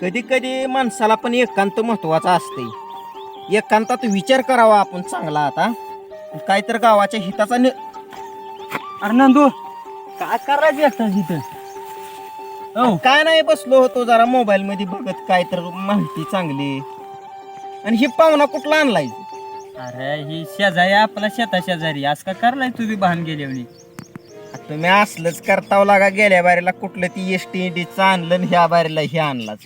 कधी कधी माणसाला पण एकांत महत्त्वाचा असते एकांतात विचार करावा आपण चांगला आता. काय तर गावाच्या हिताचा नि- अरे नंदू काय करायचं एकटाच इथं? हो. काय नाही बसलो होतो जरा मोबाईल मध्ये बघत काय तर माहिती चांगली. आणि ही पाहुणा कुठला आणलाय? अरे ही शेजारी आपला शेता शेजारी. आज का करलाय तू बी भान गेल्यावणी तुम्ही असलंच करताव लागा गेल्या बारीला कुठलं ती एस टी डीचं आणलं आणि ह्या बारीला हे आणलाच.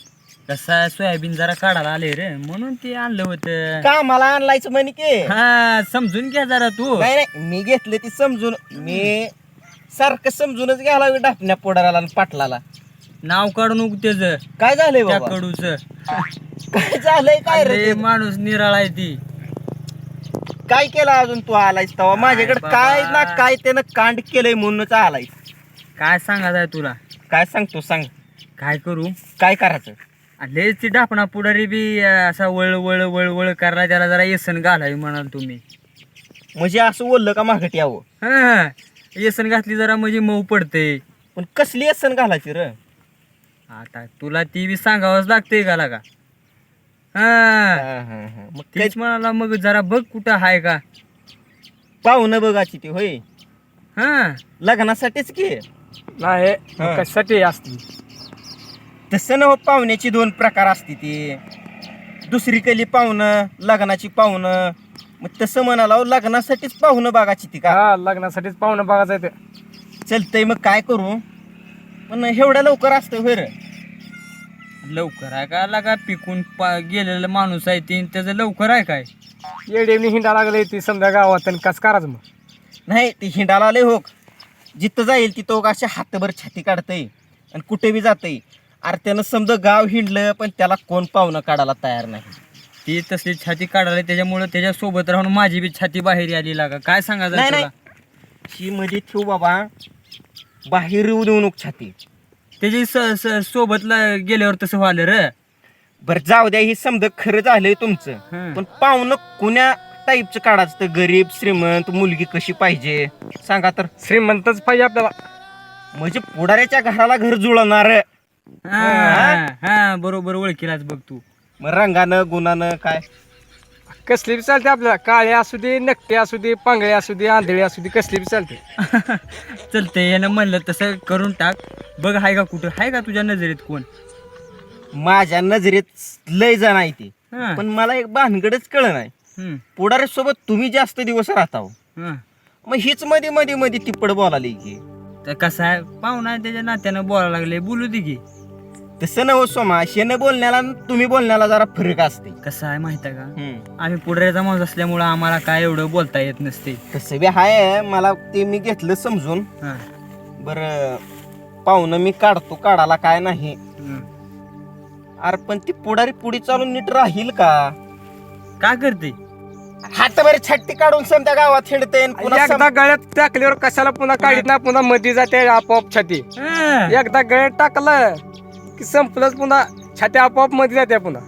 कसा सोयाबीन जरा काढायला आले रे म्हणून ते आणलं होतं. का मला आणलायचं म्हणे की. हा समजून घ्या जरा तू. नाही नाही मी घेतलं ती समजून. मी सारखं समजूनच घ्यायला डापण्या पोडाराला आणि पाटलाला. नाव काढू नको त्याच. काय झालंय त्या बाबा कडूच. काय झालंय काय रे ते? माणूस निराळा आहे ती. काय केलं अजून तू आलायस तेव्हा माझ्याकडे बाबा. काय ना काय त्यानं कांड केलंय म्हणूनच आलायस. काय सांगायचं आहे तुला? काय सांगतो सांग. काय करू? काय करायचं? लय ती डापणा पुढारी बी असा वळ वळ वळ वळ करला त्याला जरा येसन घालावी म्हणाल तुम्ही. म्हणजे असं बोललं का मागट यावं? हा येसन घातली जरा म्हणजे मऊ पडते पण कसली असन घालायची र? आता तुला ती बी सांगावंच लागतंय का लागा? हा. मग तेच म्हणाला मग जरा बघ कुठं हाय का? पाहुणं बघाची ती होय? हा. लग्नासाठीच की? नाही हा. कशासाठी असते? तसं ना पाहुण्याची दोन प्रकार असते ती. दुसरी कली पाहुणं लग्नाची पाहुणं. मग तसं म्हणाला लग्नासाठीच पाहुणं बघाची ती का? हा लग्नासाठीच पाहुणं बघायचं आहे ते. चलतंय मग काय करू? पण एवढ्या लवकर असतं होय रे. लवकर आहे का? लागा पिकून पा गेलेला माणूस आहे ती त्याचं लवकर आहे काय? येडेवणी हिंडा लागले ती समजा गावात आणि कस करायचं मग? नाही ती हिंडाला आले हो. जिथं जाईल तिथं उगा अशा हातभर छाती काढतंय. आणि कुठे बी जातंय. अरे त्यानं समजा गाव हिंडलं पण त्याला कोण पाहुणं काढायला तयार नाही? ती तसली छाती काढायला त्याच्यामुळे त्याच्या सोबत राहून माझी बी छाती बाहेर आली लागा काय सांगायचं नाही नाही. तुला ही मध्ये ठेवू बाबा बाहेर येऊ देऊ नको छाती. त्याची स- स- सोबतला गेल्यावर तसं व्हालं रे. बरं जाऊ द्या ही समजा खरं झालंय तुमचं. हं. पण पाहुणं कुण्या टाईपचं काढायचं तर? गरीब श्रीमंत मुलगी कशी पाहिजे? सांगा तर. श्रीमंतच पाहिजे आपल्याला. म्हणजे पुढाऱ्याच्या घराला घर जुळणार. हा हा बरोबर ओळखीलाच बघ तू. मग रंगानं गुणानं काय? कसली बी चालते आपल्याला. काळे असू दे नकटे असू दे पांगळे असू दे आंधळे असू दे कसली बी चालते. चलतंय यानं म्हणलं तसं करून टाक. बघ हाय का कुठं हाय का तुझ्या नजरेत कोण? माझ्या नजरेत लय जण आहे ते. हा. पण मला एक भानगडच कळ नाही. हम्म, पुढाऱ्या सोबत तुम्ही जास्त दिवस राहता हो. हा. मग हीच मध्ये मध्ये मध्ये तिप्पड बोलाली की. तर कसं आहे पाहुणा आहे त्याच्या नात्यानं बोलायला लागले बोलू दे की. तसं नव सोमा शेनं बोलण्याला तुम्ही बोलण्याला जरा फरक असते. कसं आहे माहिती आहे का? हम्म. आम्ही पुढऱ्याचा माणूस असल्यामुळं आम्हाला काय एवढं बोलता येत नसते. तसं बी हाय मला ते मी घेतलं समजून. हा. बर पाहुणं मी काढतो काढाला काय नाही. हम्म. अरे पण ती पुढारी पुढे चालून नीट राहील का? का करते? हातभर छट्टी काढून समजा गावात हिंडते आणि पुन्हा एकदा गळ्यात टाकल्यावर कशाला पुन्हा काढीत ना पुन्हा मध्ये जाते आपोआप छाती. हा. एकदा गळ्यात टाकलं की संपलंच पुन्हा. छाती आपोआपमध्ये जाते पुन्हा.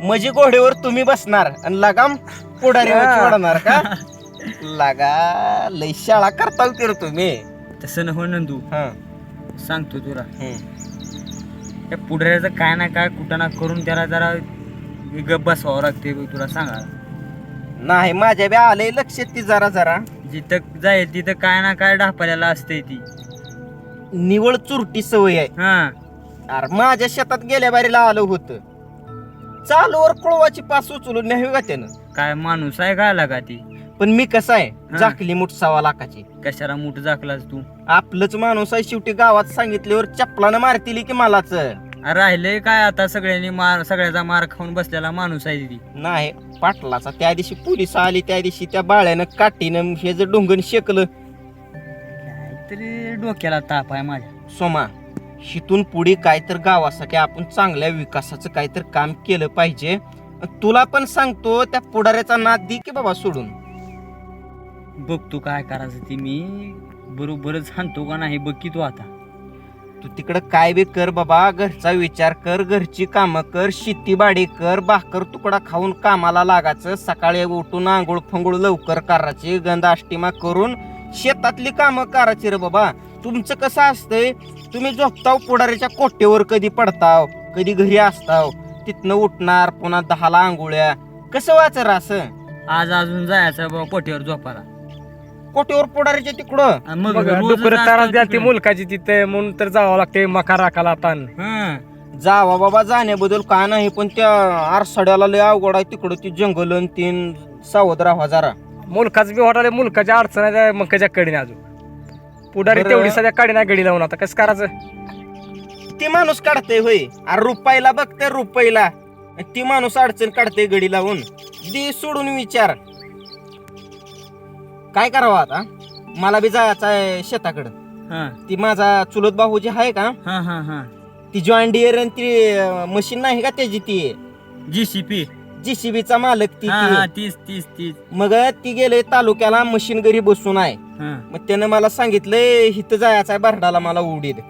म्हणजे घोड्यावर तुम्ही बसणार आणि लगाम पुढारी हा. वाढणार का? लागा लय शाळा करता होती रे तुम्ही. तसं न हो नंदू. हा. सांगतो तुला. हम्म. त्या पुढऱ्याचं काय ना काय कुठं ना करून त्याला जरा गप बसवावं लागते तुला सांगा. नाही माझ्या बी आलंय लक्षात ती जरा जरा. जिथं जाईल तिथं काय ना काय ढापाल्याला असते ती. निवळ चुरटी सवय आहे. हा. अरे माझ्या शेतात गेल्या बारीला आलं होतं. चालूवर कुळवाची पास उचलून न्यावी का त्यानं? काय माणूस आहे का लागा ती? पण मी कसं आहे. जाकली मुठ सव्वा लाखाची. कशाला मूठ झाकलास तू? आपलंच माणूस आहे शेवटी गावात सांगितल्यावर चपलानं मारतील की मलाच. राहिलंय काय आता सगळ्यांनी मार सगळ्याचा मार खाऊन बसलेला माणूस आहे ती. नाही पाटलाचा त्या दिवशी पोलीस आली त्या दिवशी त्या बाळ्यानं काठीनं हे जर डोंगण शेकलं. काहीतरी डोक्याला ताप आहे माझ्या. सोमा शितून पुढे काय तर गावासाठी आपण चांगल्या विकासाचं काहीतरी काम केलं पाहिजे. तुला पण सांगतो त्या पुढाऱ्याचा नाद दे की बाबा सोडून. बघ तू काय करायचं ती मी. बरोबरच हाणतो का नाही बघ की तू आता. तू तिकडं काय बी कर बाबा घरचा विचार कर घरची कामं कर शेतीबाडी कर भाकर तुकडा खाऊन कामाला लागायचं. सकाळी उठून आंघोळ फंगोळ लवकर करायची गंध आष्टीमा करून शेतातली कामं करायची रे बाबा. तुमचं कसं असतंय? तुम्ही झोपताव पुढाऱ्याच्या कोट्यावर कधी पडताव? कधी घरी असताव? तिथनं उठणार पुन्हा दहाला आंघोळ्या. कसं वाचर असं? आज अजून जायचं बाबा पोटीवर झोपायला? कोटीवर पोडारीच्या तिकडं? आणि मग रोजच डुकरं द्या ती तिकडं. मुलकाची तिथे म्हणून तर जावं लागते मका राखाला ताण हं. जावा बाबा जाण्याबद्दल काय नाही पण त्या आरसाड्याला लय अवघड आहे तिकडं ती जंगल तीन सावध राहा जरा. मुलकाच बी वाटाले मुलकाच्या अडचण आहे मकाच्या कडीने अजून. पुढारी बरं. तेवढी सध्या काडी नाही गडी लावून आता. कसं करायचं? ती माणूस काढतय होय. अरे रुपायला बघते रुपईला ती माणूस अडचण काढते गडी लावून. दे सोडून विचार. काय करावं आता? मला बी जायचं आहे शेताकडं. हं. ती माझा चुलत भाऊ जे आहे का. ती जॉईन डिअर आणि ती मशीन नाही का त्याची ती? जीसीपी जीसीबीचा मालक ती हा ती. तीस तीस तीस मग ती गेले तालुक्याला मशीन घरी बसून आहे. हं. मग त्यानं मला सांगितलंय इथं जायचं आहे बरडाला मला उडीद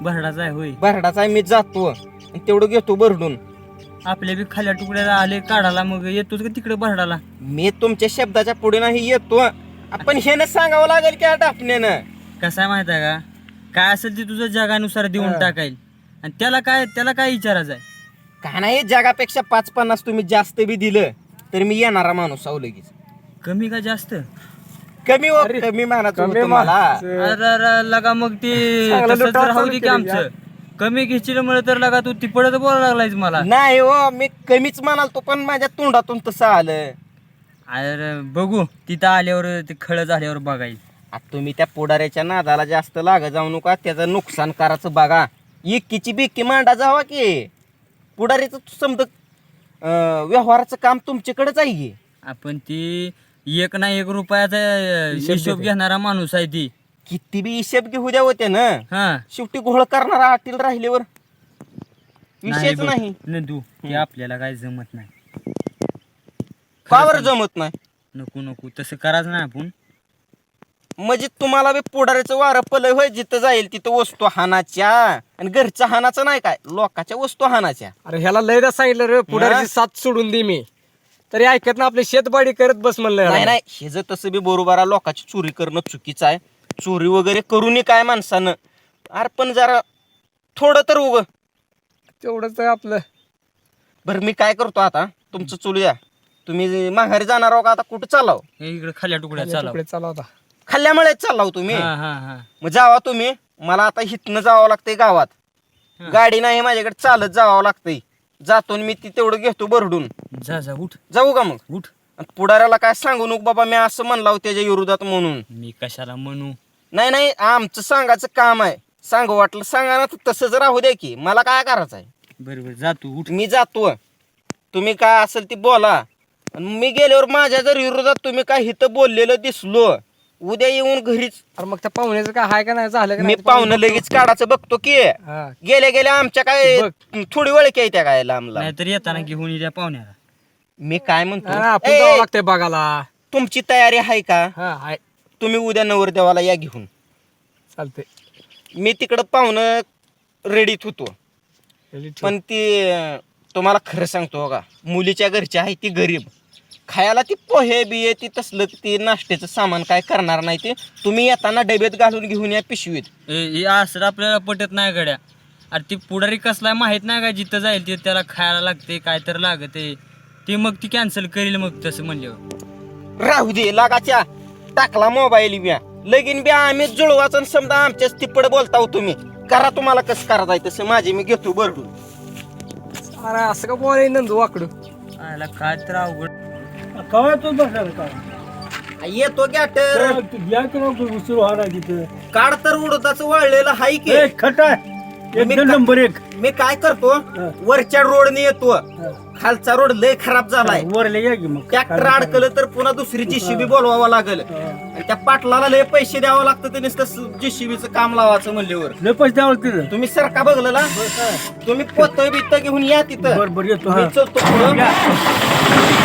भरडाचा आहे होय. बरडाचा आहे मी जातो. आणि तेवढं घेतो बरडून आपल्या बी खाल्या तुकड्याला आले काढाला मग येतोच का तिकडे भरडाला? मी तुमच्या शब्दाच्या पुढे नाही येतो. आपण हेनं सांगावं लागेल की डापण्यानं कसं आहे माहीत आहे का? काय असेल ते तुझं जगानुसार देऊन हा. टाकाईल आणि त्याला काय त्याला काय विचारायचं आहे? का नाही जगापेक्षा पाच पन्नास तुम्ही जास्त बी दिलं तर मी येणारा माणूस आहो लगेच. कमी का जास्त? कमी हो कमी मानाचं कमी होतं मला माणसं. अरे अरे, लगा मग ते चांगलं तसंच लुटावं राहू चालू दे की केलं आमचं. कमी घेशील मुळे तर लगा तू तिपडत बोलायला लागलायस मला. नाही हो मी कमीच म्हणाल तो पण माझ्या तोंडातून तसं आलं. अरे बघू तिथं आल्यावर ते खळ झाल्यावर बघायचं. आता तुम्ही त्या पुढाऱ्याच्या नादाला जास्त लाग जाऊ नका त्याचं नुकसान करायचं बघा. इक्कीची बिक्की मांडा जावा की. पुढारीचं समज व्यवहाराचं काम तुमच्याकडेच आहे की? आपण ती एक ना एक रुपयाचा अं, हिशोब. घेणारा माणूस आहे ती. किती बी हिशेब घेऊ द्या होते ना. हा. शेवटी घोळ करणारा आटील राहिल्यावर विषयच बघ, नाही. नंदू ते आपल्याला काय जमत नाही. कावर जमत नाही? नको नको तसं करायचं नाही आपण. म्हणजे तुम्हाला बी पुढाऱ्याचं वारं पलय होय जिथं जाईल तिथं वस्तू हानाच्या आणि घरच्या हानाचं नाही काय लोकाच्या वस्तू हानाच्या अरे ह्याला लयदा सांगितलं रे पुढारीची साथ सोडून दे मी. तरी ऐकत ना आपली शेतबाडी करत बस म्हणलं नाही. नाही हे जर तसं बी बरोबर आहे लोकांची चोरी करणं चुकीचं आहे. चोरी वगैरे करूनही काय माणसानं. अरे पण जरा थोडं तर उग. तेवढंच आहे आपलं. बरं मी काय करतो आता? तुमचं चुलू द्या तुम्ही माघारी जाणार आहो का? आता कुठं चालाव? हे इकडे खाल्या तुकड्या चालव. तुकडे चालू होता खाल्ल्यामुळे चाललाव तुम्ही. हा हा हा. मग जावा तुम्ही. मला आता हिथनं जावं लागतंय गावात. हा. गाडी नाही माझ्याकडे चालत जावं लागतंय. जातो आणि मी ती तेवढं घेतो भरडून जा जा उठ. जाऊ का मग? उठ. आणि पुढाऱ्याला काय सांगू नको बाबा मी असं म्हणलाव त्याच्या विरोधात म्हणून. मी कशाला म्हणू? नाही नाही आमचं सांगायचं काम आहे. सांगू वाटलं सांगा ना तसंच राहू द्या की. मला काय करायचं आहे? बरोबर जा तू उठ. मी जातो. तुम्ही काय असेल ते बोला. आणि मी गेल्यावर माझ्या जर विरोधात तुम्ही काय हिथं बोललेलं दिसलो उद्या येऊन घरीच. अरे मग त्या पाहुण्याचं काय हाय का नाही झालं का मी नाही? पाहुणं लगेच काढायचं बघतो की. हा. गेल्या गेल्या आमच्या काय थोडी वेळ काय त्या काय लांब लांब नाहीतर येताना घेऊन येत्या पाहुण्याला. मी काय म्हणतो? आपण ए, जावं लागतंय बघायला. तुमची तयारी आहे का? हा हाय तुम्ही उद्या नवरदेवाला या घेऊन. चालतंय. मी तिकडं पाहुणं रेडीत होतो. पण ती अं, तुम्हाला खरं सांगतो का मुलीच्या घरची आहे ती गरीब. खायला ती पोहे बिये ती तसलं ती नाश्त्याचं सामान काय करणार नाही ते. तुम्ही येताना डब्यात घालून घेऊन या पिशवीत. हे असं आपल्याला पटत नाही गड्या. अरे ती पुढारी कसलाय माहीत नाही का? जिथं जाईल ते त्याला खायला लागते काय तर लागते ते मग ती कॅन्सल करील मग तसं म्हणल्यावर. राहू दे लागाच्या. टाकला मोबाईल बिया लगीन बी आम्ही जुळवाच आणि समजा आमच्याच तिप्पड बोलता हो तुम्ही. करा तुम्हाला कसं करायचं तसं. माझे मी घेतो बरडून अरे असं का बोलाय नंदू वाकडू? आयला काय तर अवघड. कवा तो बसणार का? येतो गॅटर तू घ्या की नको उशीर व्हायला तिथं काढ तर उडदाचं वळलेलं हाय की. ए खटा. मी का- नंबर एक. मी काय करतो? वरच्या रोडने येतो. खालचा रोड लय खराब झालाय. वरले या की मग. ट्रॅक्टर अडकलं तर पुन्हा दुसरी जीसीबी बोलवावं लागल. आणि त्या पाटलाला लय पैसे द्यावं लागतं ते नुसतं जीसीबीचं काम लावायचं म्हणल्यावर. लय पैसे द्यावं तिथं? तुम्ही सरका बघलं ना तुम्ही पोत बित्त घेऊन या तिथं. बर बर येतो मी हा चलतो पुढं.